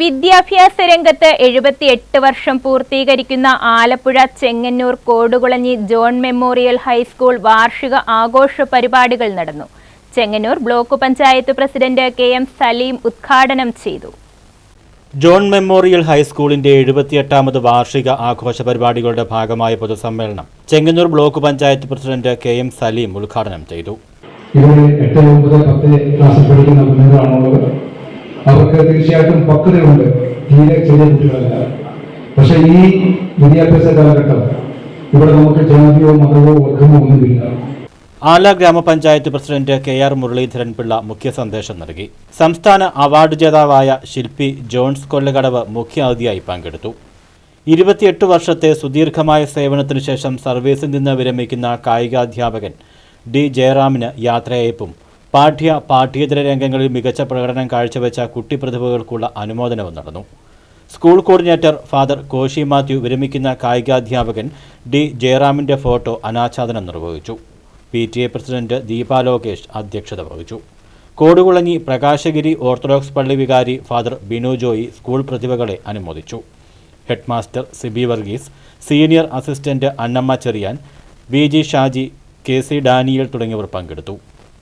വിദ്യാഭ്യാസ രംഗത്ത് എഴുപത്തിയെട്ട് വർഷം പൂർത്തീകരിക്കുന്ന Alappuzha Chengannur Kodukulanji John memorial high school വാർഷിക ആഘോഷ പരിപാടികൾ നടന്നു. Chengannur block panchayat president K M Saleem ഉദ്ഘാടനം ചെയ്തു. ജോൺ മെമ്മോറിയൽ ഹൈസ്കൂളിന്റെ എഴുപത്തിയെട്ടാമത് വാർഷിക ആഘോഷ പരിപാടികളുടെ ഭാഗമായ പൊതുസമ്മേളനം Chengannur block panchayat president K M Saleem ഉദ്ഘാടനം ചെയ്തു. ഇവിടെ എട്ട് ഒമ്പത് പത്ത് ക്ലാസ്സിൽ പഠിക്കുന്ന കുഞ്ഞുങ്ങളാണുള്ളത്. അവർക്ക് തീർച്ചയായിട്ടും പക്വതയുണ്ട്. തീരെ ചെറിയ കുട്ടികളല്ല. പക്ഷെ ഈ വിദ്യാഭ്യാസ കാലഘട്ടം ഇവിടെ നമുക്ക് ജാതിയോ മതമോ വർഗമോ ഒന്നുമില്ല. Ala grama panchayat president K R Muraleedharan Pillai മുഖ്യ സന്ദേശം നൽകി. സംസ്ഥാന അവാർഡ് ജേതാവായ ശില്പി ജോൺസ് കൊല്ലകടവ് മുഖ്യ അതിഥിയായി പങ്കെടുത്തു. ഇരുപത്തിയെട്ട് വർഷത്തെ സുദീർഘമായ സേവനത്തിനു ശേഷം സർവീസിൽ നിന്ന് വിരമിക്കുന്ന കായികാധ്യാപകൻ ഡി ജയറാമിന് യാത്രയയപ്പും പാഠ്യ പാഠ്യേതര രംഗങ്ങളിൽ മികച്ച പ്രകടനം കാഴ്ചവെച്ച കുട്ടി പ്രതിഭകൾക്കുള്ള അനുമോദനവും നടന്നു. School coordinator father Koshy Mathew വിരമിക്കുന്ന കായികാധ്യാപകൻ ഡി ജയറാമിന്റെ ഫോട്ടോ അനാച്ഛാദനം നിർവഹിച്ചു. P T A president Deepa Lokesh അധ്യക്ഷത വഹിച്ചു. കോടുകുളങ്ങി പ്രകാശഗിരി ഓർത്തഡോക്സ് പള്ളി വികാരി ഫാദർ ബിനു ജോയി സ്കൂൾ പ്രതിഭകളെ അനുമോദിച്ചു. Headmaster Sibi Varghese senior assistant Annamma Cherian B G Shaji K C Daniel തുടങ്ങിയവർ പങ്കെടുത്തു.